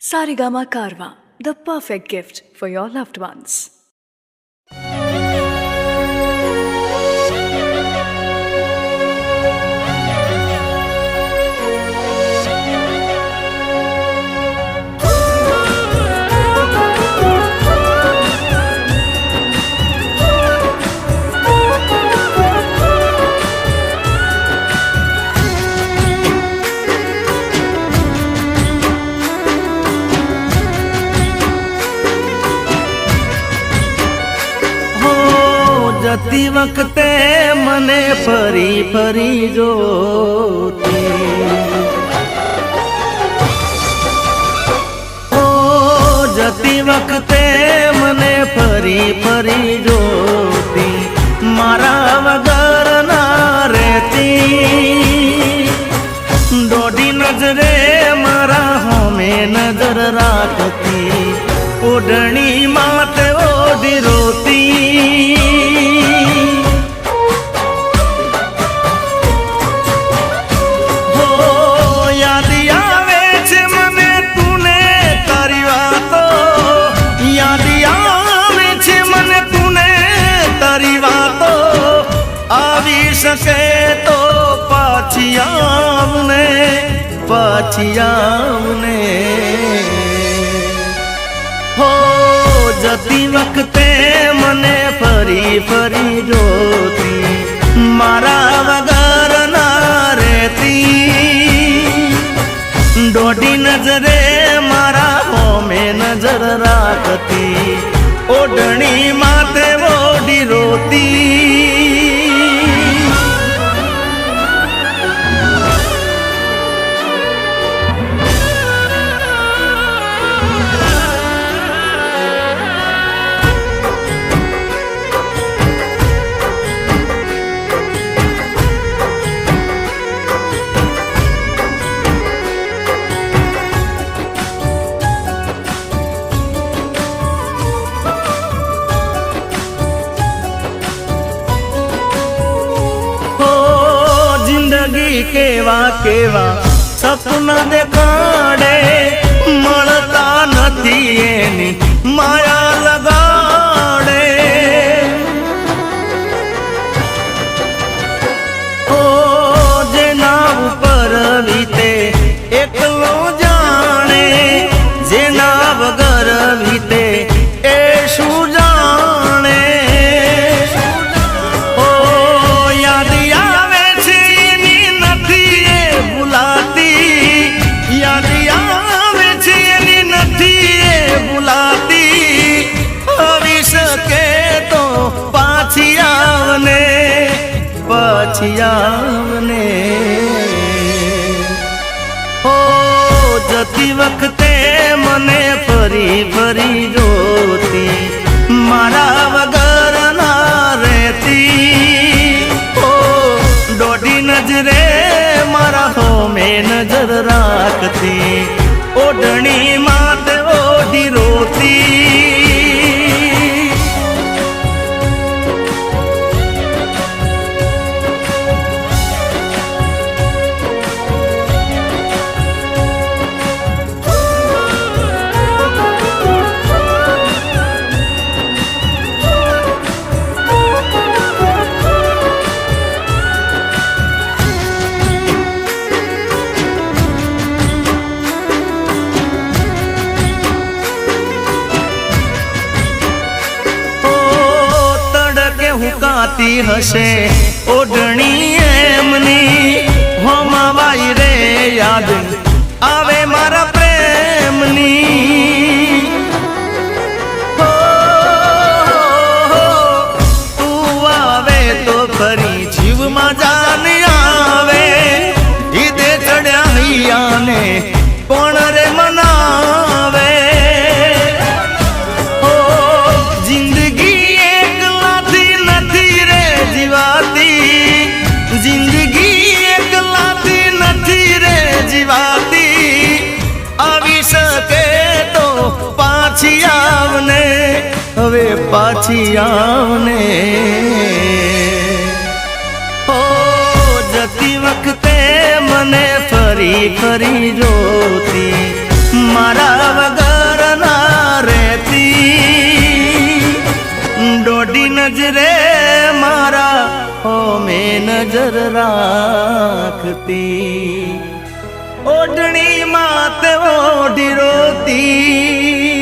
Sarigama Karwa, the perfect gift for your loved ones. જતી વખતે મને ફરી ફરી જોતી. જતી વખતે મને ફરી ફરી જોતી. મારા વગર ના રહેતી. દોઢી નજરે મારા હોમે નજર રાખતી. ઓઢણી માત ઓઢી રોતી. પાછી આવને હો જતી વખતે મને ફરી ફરી જોતી મારા વગર ના રહેતી દોઢી નજરે મારા હોમે નજર રાખતી ઓઢણી માથે ઓઢી રોતી કેવા કેવા? સપના દેખાડે મળતા નથી એની. માયા પાછી આવને. હો, જતી વખતે મને ફરી ફરી જોતી, મારા વગર ના રહેતી. ઓ દોઢી નજરે મારા હોમે નજર રાખતી, ઓઢણી માત ઓઢી રોતી. તડકે હશે. ઓઢણી એમની હોમાવાઈ રે યાદ પાછી આવને ઓ જતી વખતે મને ફરી ફરી જોતી મારા વગર ના રહેતી દોઢી નજરે મારા હોમે નજર રાખતી ઓઢણી માત ઓઢી રોતી